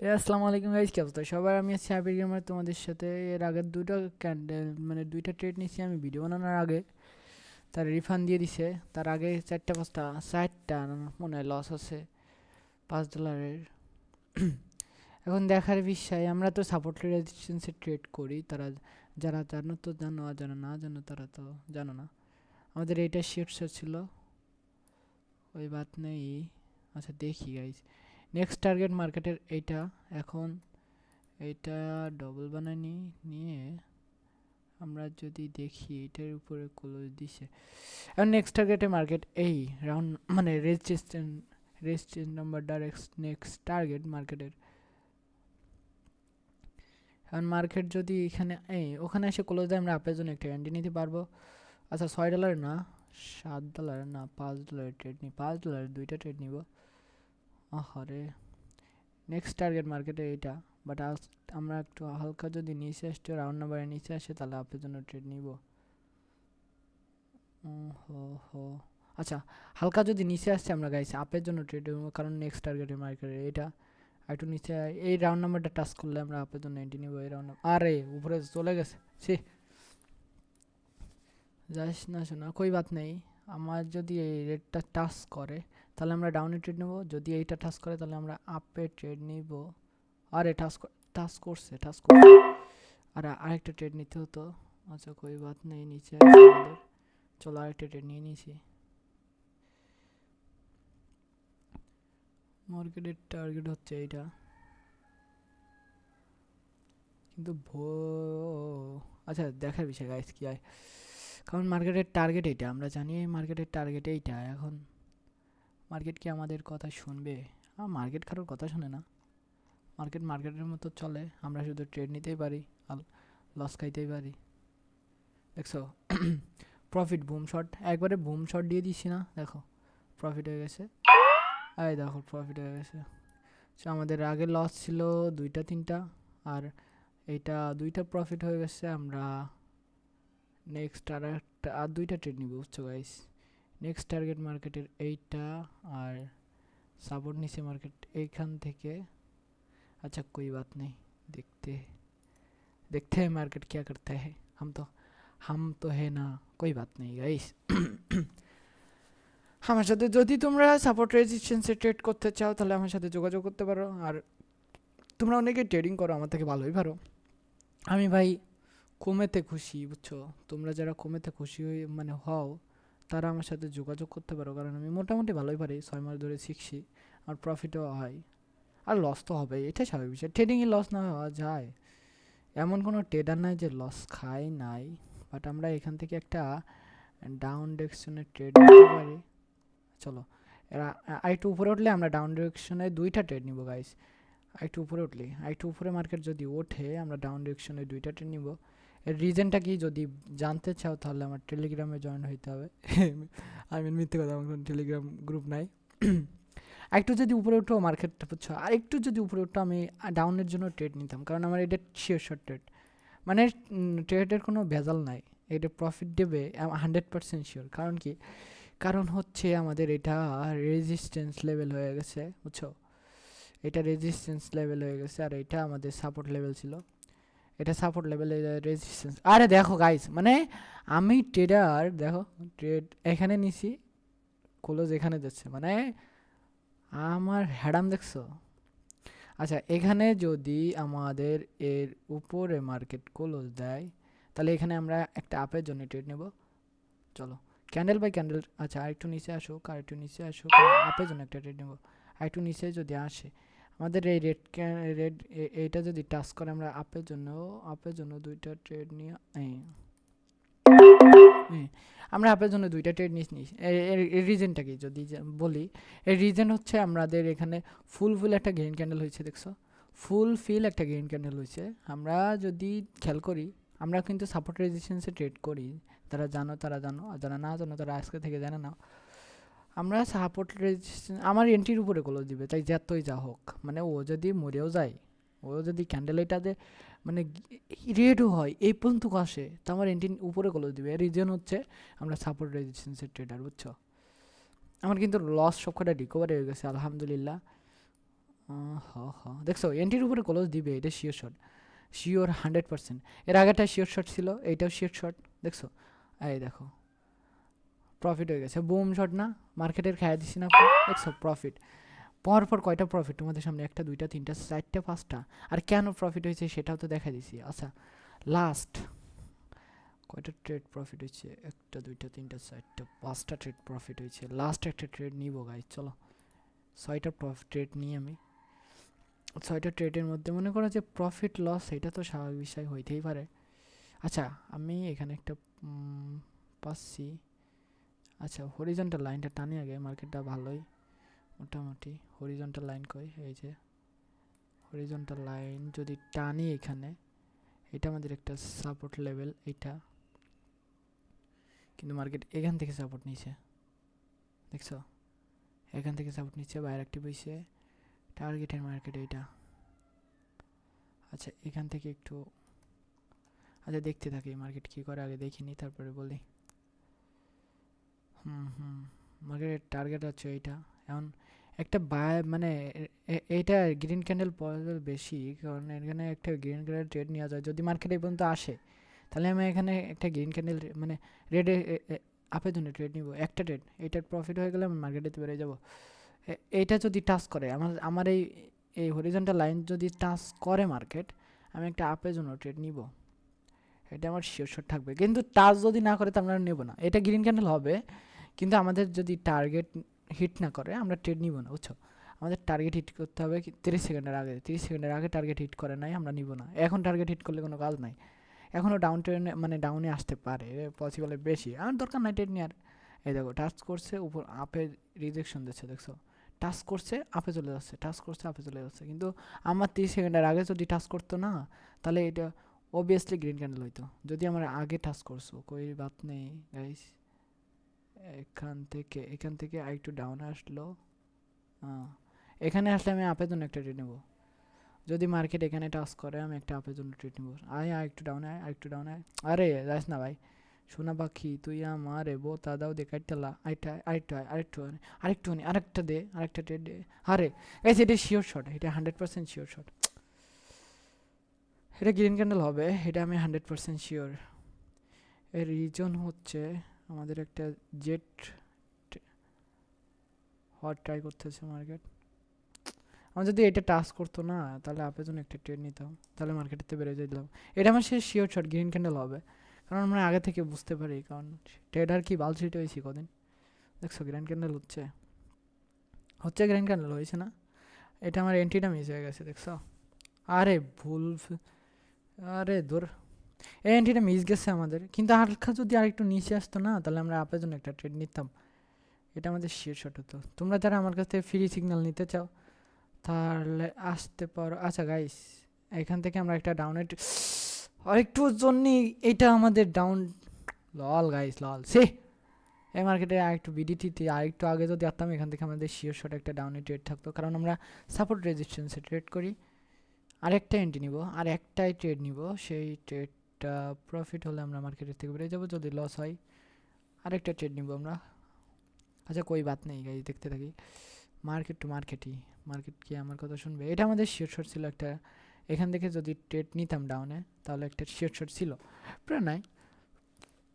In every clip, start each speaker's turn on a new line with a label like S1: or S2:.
S1: আসসালামু আলাইকুম গাইজ কি অবস্থা? সবার আমি আছি হ্যাপি গেমার তোমাদের সাথে। এর আগের দুটো ক্যান্ডেল মানে দুইটা ট্রেড নিয়েছি আমি ভিডিও বানানোর আগে। তার রিফান্ড দিয়ে দিছে। তার আগে চারটা পাঁচটা চারটা মনে হয় লস আছে, পাঁচ ডলারের এখন দেখার বিষয়, আমরা তো সাপোর্ট রেজিস্ট্যান্সে ট্রেড করি। তারা যারা জানো তো জানো, আর যারা না জানো, তারা তো জানো না। আমাদের এইটা শিটস ছিল। ওই বাত নেই। আচ্ছা দেখি গাইজ নেক্সট টার্গেট মার্কেটের এইটা, এখন এইটা ডবল বানানি নিয়ে আমরা যদি দেখি এটার উপরে ক্লোজ দিছে। এখন নেক্সট টার্গেটের মার্কেট এই রাউন্ড মানে resistant resistant number direct next target মার্কেটের এখন মার্কেট যদি এখানে, এই, ওখানে এসে ক্লোজ দেয়, আমরা আপের জন্য একটা ক্যান্ডি নিতে পারব। আচ্ছা ছয় ডলার না, সাত ডলার না, পাঁচ ডলার ট্রেড নিই পাঁচ ডলার দুইটা ট্রেড নিব। আহারে নেক্সট টার্গেট মার্কেটে এইটা। বাট আজ আমরা একটু হালকা যদি নিচে আসতে রাউন্ড নাম্বারে নিচে আসে, তাহলে আপের জন্য ট্রেড নিব। হো হো। আচ্ছা হালকা যদি নিচে আসছে আমরা গাইছি আপের জন্য ট্রেড কারণ নেক্সট টার্গেটের মার্কেটে এটা একটু নিচে, এই রাউন্ড নাম্বারটা টাচ করলে আমরা আপের জন্য এন্টি নিব, এই রাউন্ড আরে, উপরে চলে গেছে সে যাস না শোনা, কই বাত নেই। আমার যদি এই রেটটা টাচ করে তাহলে আমরা ডাউনে ট্রেড নেব। যদি এইটা টাচ করে, তাহলে আমরা আপে ট্রেড নিব। আরে টাচ টাচ করছে টাচ করছে। আর আরেকটা ট্রেড নিতে হতো। আচ্ছা কই বাত নেই, নিচে চলো আরেকটা ট্রেড নিয়ে নিয়েছি মার্কেটের টার্গেট হচ্ছে এইটা। কিন্তু ভো আচ্ছা দেখার বিষয় গাইস কি হয়? কারণ মার্কেটের টার্গেট এইটা। আমরা জানি মার্কেটের টার্গেট এইটা। এখন মার্কেট কি আমাদের কথা শুনবে? মার্কেট কারোর কথা শুনে না। মার্কেট মার্কেটের মতো চলে। আমরা শুধু ট্রেড নিতেই পারি আর লস খাইতেই পারি। দেখছ? প্রফিট বুম শট একবারে বুম শট দিয়ে দিচ্ছি না, দেখো। প্রফিট হয়ে গেছে। এই দেখো প্রফিট হয়ে গেছে। সো আমাদের আগে লস ছিল দুইটা, তিনটা আর এইটা দুইটা প্রফিট হয়ে গেছে। আমরা নেক্সট আর একটা, আর দুইটা ট্রেড নিব, বুঝছ গাইস নেক্সট টার্গেট মার্কেটের এইটা আর সাপোর্ট নিচে মার্কেট এইখান থেকে अच्छा कोई बात नहीं देखते देखते हैं मार्केट क्या करता है हम तो हम तो है ना कोई बात नहीं गाइस আমার সাথে যদি তোমরা সাপোর্ট রেজিস্ট্যান্সে ট্রেড করতে চাও তাহলে আমার সাথে যোগাযোগ করতে পারো আর তোমরা অনেকে ট্রেডিং করো আমার থেকে ভালোই পারো আমি ভাই কমেতে খুশি বুঝছো তোমরা যারা কমেতে খুশি হয়ে মানে হও তারা আমার সাথে যোগাযোগ করতে পারো, কারণ আমি মোটামুটি ভালোই পারি, ছয় মাস ধরে শিখছি আর প্রফিটও হয়। আর লস তো হবে এটাই স্বাভাবিক বিষয়। ট্রেডিংয়ে লস না হওয়া যায়। এমন কোনো ট্রেডার নাই যে লস খায় নাই। বাট আমরা এখান থেকে একটা ডাউন ডিরেকশনে ট্রেড নিতে পারি। চলো আরেকটু উপরে উঠলে আমরা ডাউন ডিরেকশনে দুইটা ট্রেড নিব গাইস আরেকটু উপরে উঠলে। আরেকটু উপরে মার্কেট যদি ওঠে, আমরা ডাউন ডিরেকশনে দুইটা ট্রেড নিব। এর রিজনটা কি যদি জানতে চাও, তাহলে আমার টেলিগ্রামে জয়েন হইতে হবে। আমি মিথ্যে কথা, আমার কোনো টেলিগ্রাম গ্রুপ নাই। একটু যদি উপরে উঠো, মার্কেটটা বুঝছ। আর একটু যদি উপরে উঠো, আমি ডাউনের জন্য ট্রেড নিতাম, কারণ আমার এটা শিওর শর্ট ট্রেড মানে ট্রেডের কোনো ভেজাল নাই। এটা প্রফিট দেবে হান্ড্রেড পার্সেন্ট শিওর কারণ কি? কারণ হচ্ছে আমাদের এটা রেজিস্ট্যান্স লেভেল হয়ে গেছে, বুঝছ? এটা রেজিস্ট্যান্স লেভেল হয়ে গেছে, আর এটা আমাদের সাপোর্ট লেভেল ছিল। এটা সাপোর্ট লেভেলে রেজিস্ট্যান্স আরে দেখো গাইস মানে আমি ট্রেডার দেখো ট্রেড এখানে নিছি ক্লোজ এখানে যাচ্ছে মানে আমার হ্যাডাম দেখছ? আচ্ছা এখানে যদি আমাদের এর উপরে মার্কেট ক্লোজ দেয়, তাহলে এখানে আমরা একটা আপের জন্য ট্রেড নেব। চলো ক্যান্ডেল বাই ক্যান্ডেল আচ্ছা আরেকটু নিচে আসুক আর একটু নিচে আসুক আপের জন্য একটা ট্রেড নেব। আরেকটু নিচে যদি আসে আমাদের এই রেড ক্যান রেড এইটা যদি টাচ করে আমরা আপের জন্য আপের জন্য দুইটা ট্রেড নিয়ে আমরা আপের জন্য দুইটা ট্রেড নিস নিস এর রিজনটা কি? যদি বলি, এর রিজন হচ্ছে আমাদের এখানে ফুল ফুল একটা গ্রিন ক্যান্ডেল হয়েছে, দেখছ? ফুল ফিল একটা গ্রিন ক্যান্ডেল হয়েছে। আমরা যদি খেয়াল করি, আমরা কিন্তু সাপোর্ট রেজিস্ট্যান্সে ট্রেড করি। যারা জানো তারা জানো, আর যারা না জানো তারা আজকে থেকে জানে নাও। আমরা সাপোর্ট রেজিস্ট্যান্স আমার এন্ট্রির উপরে কলো দিবে তাই যতই যা হোক। মানে ও যদি মরেও যায়, ও যদি ক্যান্ডেল এটাতে মানে রেডও হয়, এই পর্যন্ত আসে, তো আমার এন্ট্রির উপরে কলো দিবে। রিজন হচ্ছে আমরা সাপোর্ট রেজিস্ট্যান্সের ট্রেডার বুঝছ? আমার কিন্তু লস সব কটা রিকভারি হয়ে গেছে, আলহামদুলিল্লাহ। হ হ। দেখছ এন্ট্রির উপরে ক্লোজ দিবে, এটা sure shot sure hundred percent এর আগেটা শিওর শট ছিল, এইটাও শিওর শট দেখছ? এই দেখো। প্রফিট হয়ে গেছে। বুম শট না, মার্কেটের খাইয়া দিছি না দেখছ? প্রফিট পর পর কয়টা প্রফিট তোমাদের সামনে একটা, দুইটা, তিনটা, চারটা, পাঁচটা। আর কেন প্রফিট হয়েছে সেটাও তো দেখা দিছি। আচ্ছা লাস্ট কয়টা ট্রেড প্রফিট হয়েছে? একটা, দুইটা, তিনটা, চারটা, পাঁচটা ট্রেড প্রফিট হয়েছে। লাস্ট একটা ট্রেড নিব গাই চলো। ছয়টা ট্রেড নিই আমি। ছয়টা ট্রেডের মধ্যে মনে করো যে প্রফিট লস এটা তো স্বাভাবিক বিষয় হইতেই পারে। আচ্ছা আমি এখানে একটা পাচ্ছি। আচ্ছা হরিজন্টাল লাইনটা টানি আগে মার্কেটটা ভালোই। মোটামুটি হরিজন্টাল লাইন কই, এই যে। হরিজন্টাল লাইন যদি টানি এখানে, এটা আমাদের একটা সাপোর্ট লেভেল এটা কিন্তু মার্কেট এখান থেকে সাপোর্ট নিছে। দেখছ? এখান থেকে সাপোর্ট নিচ্ছে বাইরে একটি বইছে টার্গেটের মার্কেট এইটা। আচ্ছা এখান থেকে একটু আচ্ছা দেখতে থাকি মার্কেট কী করে, আগে দেখিনি, তারপরে বলি। হুম হুম। মার্কেটের টার্গেট হচ্ছে এইটা। এখন একটা বাই মানে এইটা গ্রিন ক্যান্ডেল পসিবল বেশি, কারণ এখানে একটা গ্রিন ক্যান্ডেল ট্রেড নেওয়া যায়। যদি মার্কেট এই পর্যন্ত আসে, তাহলে আমি এখানে একটা গ্রিন ক্যান্ডেল মানে রেডে আপের জন্য ট্রেড নিব। একটা ট্রেড এইটার প্রফিট হয়ে গেলে আমি মার্কেটে বেড়ে যাব। এইটা যদি টাচ করে, আমার আমার এই এই হরিজন্টাল লাইন যদি টাচ করে মার্কেট আমি একটা আপের জন্য ট্রেড নিব। এটা আমার শিওর থাকবে। কিন্তু টাচ যদি না করে তো আমরা নেব না। এটা গ্রিন ক্যান্ডেল হবে কিন্তু আমাদের যদি টার্গেট হিট না করে, আমরা ট্রেড নিব না, বুঝছ? আমাদের টার্গেট হিট করতে হবে তিরিশ সেকেন্ডের আগে। তিরিশ সেকেন্ডের আগে টার্গেট হিট করে নাই, আমরা নিব না। এখন টার্গেট হিট করলে কোনো কাজ নাই। এখনও ডাউন ট্রেনে মানে ডাউনে আসতে পারে পসিবলে বেশি। আমার দরকার নাই ট্রেড নেওয়ার এই দেখো টাচ করছে, উপর আপে রিজেকশন দিচ্ছে, দেখছ? টাচ করছে আপে চলে যাচ্ছে টাচ করছে আপে চলে যাচ্ছে। কিন্তু আমার তিরিশ সেকেন্ডের আগে যদি টাচ করতো না, তাহলে এটা অবভিয়াসলি গ্রিন ক্যান্ডেল হইতো। যদি আমার আগে টাচ করছ, কই বাত নেই গাইস এখান থেকে এখান থেকে আরেকটু ডাউন আসলো। এখানে আসলে আমি আপের জন্য একটা ট্রেড নেব। যদি মার্কেট এখানে টাচ করে, আমি একটা আপের জন্য ট্রেড নেব। আয় আয়, একটু ডাউনে আয়, আরেকটু ডাউন আয়। আরে, যাস না ভাই। সোনা পাখি, তুই আমার বো তা দাও দে কাটতেলা আরেকটা আরেকটু আয়, আরেকটু আরেকটু আনে আরেকটা দে, আরেকটা ট্রেড দে। আরে গাইস এটা শিওর শট এটা হান্ড্রেড পার্সেন্ট শিওর শট এটা গ্রিন ক্যান্ডেল হবে, এটা আমি হান্ড্রেড পার্সেন্ট শিওর এর রিজন হচ্ছে আমাদের একটা জেট হট ট্রাই করতেছে মার্কেট আমার যদি এটা টাচ করতো না, তাহলে আপের জন্য একটা ট্রেড নিতাম। তাহলে মার্কেটেতে বেড়ে যেতাম। এটা আমার সে শিওর শট গ্রিন ক্যান্ডেল হবে। কারণ আমরা আগে থেকে বুঝতে পারি, কারণ ট্রেডার কি বালছিট হয়েছি কদিন? দেখছ গ্র্যান্ড ক্যান্ডেল হচ্ছে। হচ্ছে গ্র্যান্ড ক্যান্ডেল হয়েছে না? এটা আমার এন্ট্রিটা মিস হয়ে গেছে, দেখছ? আরে ভুল আরে দূর এই এন্ট্রিটা মিস গেছে আমাদের। কিন্তু হালকা যদি আরেকটু নিচে আসতো না, তাহলে আমরা আপের জন্য একটা ট্রেড নিতাম। এটা আমাদের শিওর শট হতো। তোমরা যারা আমার কাছ থেকে ফ্রি সিগন্যাল নিতে চাও, তাহলে আসতে পারো। আচ্ছা গাইস এখান থেকে আমরা একটা ডাউনের আরেকটুর জন্যই এটা আমাদের ডাউন লল গাইস লল সে এই মার্কেটে আরেকটু বিডিটিতে আরেকটু আগে যদি আসতাম, এখান থেকে আমাদের শিওর শট একটা ডাউনে ট্রেড থাকতো। কারণ আমরা সাপোর্ট রেজিস্ট্যান্সে ট্রেড করি। আরেকটা এন্ট্রি নিব আর একটাই ট্রেড নিব। সেই ট্রেডটা প্রফিট হলে আমরা মার্কেটের থেকে বেরিয়ে যাব, যদি লস হয়, আরেকটা ট্রেড নিব আমরা। আচ্ছা কই বাত নেই গাইজ দেখতে থাকি। মার্কেট টু মার্কেটই মার্কেট কি আমার কথা শুনবে? এটা আমাদের শিওর ছিল একটা, এখান থেকে যদি ট্রেড নিতাম ডাউনে তাহলে একটা শিওর শট ছিল। প্রায় নাই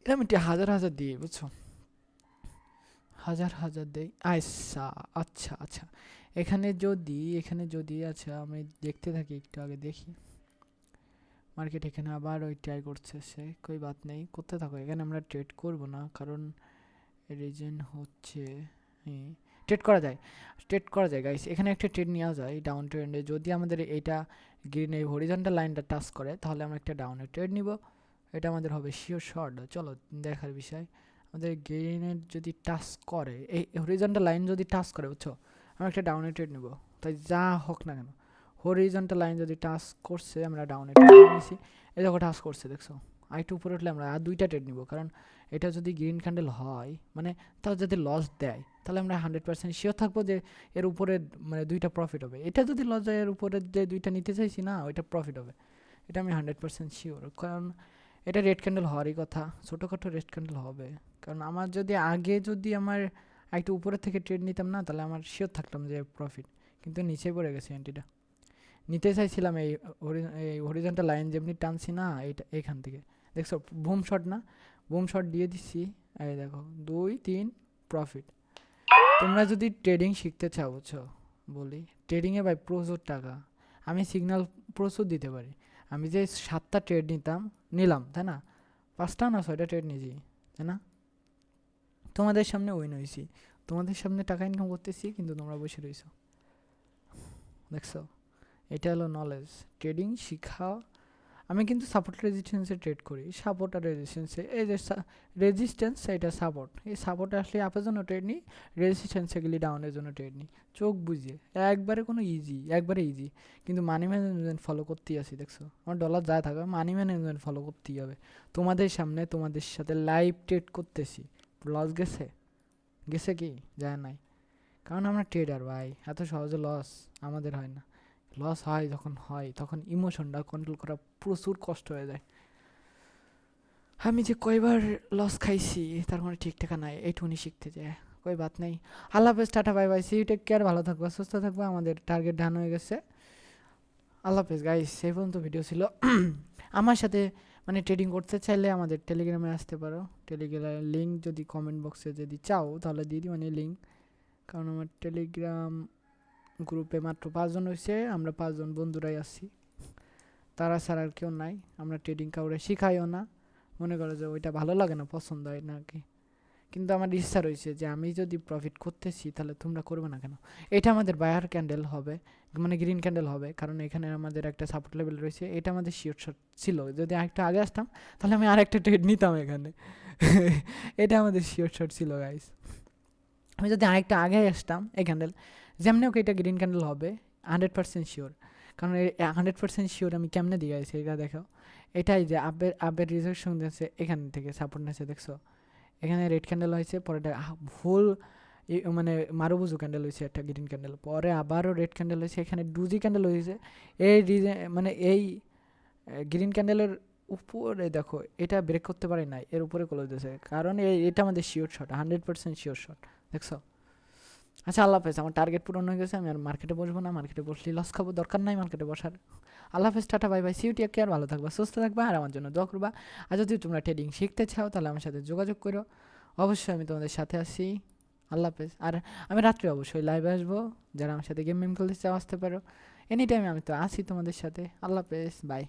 S1: এটা আমি একটা হাজার হাজার দিই বুঝছ? হাজার হাজার দেই আচ্ছা আচ্ছা আচ্ছা। এখানে যদি এখানে যদি আচ্ছা আমি দেখতে থাকি, একটু আগে দেখি। মার্কেট এখানে আবার ওই ট্রাই করছে সে কই বাদ নেই, করতে থাকো। এখানে আমরা ট্রেড করব না, কারণ রিজন হচ্ছে ট্রেড করা যায়। ট্রেড করা যায় গাইস এখানে একটা ট্রেড নেওয়া যায় ডাউন ট্রেন্ডে যদি আমাদের এইটা গ্রিন এই হরিজন্টাল লাইনটা টাচ করে, তাহলে আমরা একটা ডাউনের ট্রেড নিব। এটা আমাদের হবে শিওর শর্ট চলো, দেখার বিষয়। আমাদের গ্রিনের যদি টাচ করে, এই হরিজন্টাল লাইন যদি টাচ করে, বুঝছ? আমরা একটা ডাউনের ট্রেড নিব। তাই যা হোক না কেন। হরিজন্টাল লাইন যদি টাচ করছে, আমরা ট্রেড নিয়েছি। এই দেখো টাচ করছে, দেখছ? আরেকটু উপরে উঠলে আমরা আর দুইটা ট্রেড নিব, কারণ এটা যদি গ্রিন ক্যান্ডেল হয় মানে তাও যদি লস দেয়, তাহলে আমরা হান্ড্রেড পার্সেন্ট শিওর থাকব যে এর উপরে মানে দুইটা প্রফিট হবে। এটা যদি লস যায় এর উপরে যে দুইটা নিতে চাইছি না, ওইটা প্রফিট হবে। এটা আমি হান্ড্রেড পার্সেন্ট শিওর কারণ এটা রেড ক্যান্ডেল হওয়ারই কথা। ছোটোখাটো রেড ক্যান্ডেল হবে। কারণ আমার যদি আগে যদি আমার একটু উপরে থেকে ট্রেড নিতাম না, তাহলে আমার শিওর থাকতাম যে প্রফিট কিন্তু নিচে পড়ে গেছে এন্ট্রিটা নিতে চাইছিলাম এই এই হরিজন্টাল লাইন যেমনি টানছি না, এইটা, এইখান থেকে। দেখছ বুম শট না? বুম শট দিয়ে দিচ্ছি। এই দেখো, দুই, তিন প্রফিট তোমরা যদি ট্রেডিং শিখতে চাও, বুঝছ? বলি ট্রেডিংয়ে ভাই প্রচুর টাকা। আমি সিগন্যাল প্রচুর দিতে পারি। আমি যে সাতটা ট্রেড নিতাম, নিলাম, তাই না? পাঁচটা না ছয়টা ট্রেড নিয়েছি, তাই না? তোমাদের সামনে উইন হয়েছি। তোমাদের সামনে টাকা ইনকাম করতেছি, কিন্তু তোমরা বসে রয়েছো। দেখছ? এটা হলো নলেজ ট্রেডিং শিখা, আমি কিন্তু সাপোর্ট রেজিস্ট্যান্সে ট্রেড করি সাপোর্ট আর রেজিস্ট্যান্সে এই যে রেজিস্ট্যান্স এটা সাপোর্ট এই সাপোর্ট আসলে আপের জন্য ট্রেড নিই রেজিস্ট্যান্সে গেলে ডাউনের জন্য ট্রেড নিই। চোখ বুঝিয়ে একবারে কোনো ইজি একবারে ইজি কিন্তু মানি ম্যানেজমেন্ট ফলো করতেই আসি দেখছ? আমার ডলার যা থাকবে মানি ম্যানেজমেন্ট ফলো করতেই হবে। তোমাদের সামনে, তোমাদের সাথে লাইভ ট্রেড করতেছি। লস গেছে? গেছে কি? যায় নাই। কারণ আমরা ট্রেডার ভাই। এত সহজে লস আমাদের হয় না। লস হয় যখন হয় তখন ইমোশনটা কন্ট্রোল করা প্রচুর কষ্ট হয়ে যায়। আমি যে কয়বার লস খাইছি, তার মানে ঠিক টাকা নাই, এইটুকুনি শিখতে যায় কই বাত নেই। আল্লাহ হাফেজ, tata bye bye see take care ভালো থাকব, সুস্থ থাকব, আমাদের টার্গেট ডান হয়ে গেছে। আল্লাহ হাফেজ গাইস সেই পর্যন্ত ভিডিও ছিল। আমার সাথে মানে ট্রেডিং করতে চাইলে আমাদের টেলিগ্রামে আসতে পারো। টেলিগ্রামের লিঙ্ক যদি কমেন্ট বক্সে যদি চাও, তাহলে দিয়ে দিই মানে লিঙ্ক কারণ আমার টেলিগ্রাম গ্রুপে মাত্র পাঁচজন হয়েছে আমরা পাঁচজন বন্ধুরাই আছি। তারা ছাড়া আর কেউ নাই, আমরা ট্রেডিং কাউরে শিখাইও না। মনে করো যে ওইটা ভালো লাগে না, পছন্দ হয় না কি। কিন্তু আমার ইচ্ছা রয়েছে যে আমি যদি প্রফিট করতেছি, তাহলে তোমরা করবে না কেন? এটা আমাদের বায়ার ক্যান্ডেল হবে মানে গ্রিন ক্যান্ডেল হবে, কারণ এখানে আমাদের একটা সাপোর্ট লেভেল রয়েছে। এটা আমাদের শিওর শট ছিল। যদি আরেকটু আগে আসতাম, তাহলে আমি আরেকটা ট্রেড নিতাম এখানে। এটা আমাদের শিওর শট ছিল গাইস আমি যদি আরেকটা আগে আসতাম, এই ক্যান্ডেল যেমনি ওকে এটা গ্রিন ক্যান্ডেল হবে? হান্ড্রেড পার্সেন্ট শিওর কারণ হান্ড্রেড পার্সেন্ট শিওর আমি কেমনে দিয়ে গেছি এটা দেখো? এটাই যে আবের আবের রিজেকশন দিয়েছে এখান থেকে সাপোর্ট নিয়েছে দেখছ? এখানে রেড ক্যান্ডেল হয়েছে পরে এটা ফুল মানে মারুবুজু ক্যান্ডেল হয়েছে একটা গ্রিন ক্যান্ডেল পরে আবারও রেড ক্যান্ডেল হয়েছে, এখানে ডুজি ক্যান্ডেল হয়েছে। এই রিজে মানে এই গ্রিন ক্যান্ডেলের উপরে দেখো, এটা ব্রেক করতে পারে নাই, এর উপরে ক্লোজ দিয়েছে। কারণ এটা আমাদের sure shot hundred percent sure shot দেখছ? আচ্ছা আল্লাহ হাফেজ, আমার টার্গেট পূরণ হয়ে গেছে, আমি আর মার্কেটে বসবো না মার্কেটে বসলে লস খাব, দরকার নাই মার্কেটে বসার। আল্লাহ হাফেজ, tata bye bye see you take care ভালো থাকবা, সুস্থ থাকবা, আর আমার জন্য দোয়া করবা। আর যদি তোমরা ট্রেডিং শিখতে চাও, তাহলে আমার সাথে যোগাযোগ করো। অবশ্যই আমি তোমাদের সাথে আছি। আল্লাহ হাফেজ। আর আমি রাত্রে অবশ্যই লাইভে আসব। যারা আমার সাথে গেম মেম খেলতে চাও, আসতে পারো। এনি টাইম আমি তো আছি তোমাদের সাথে। আল্লাহ হাফেজ বাই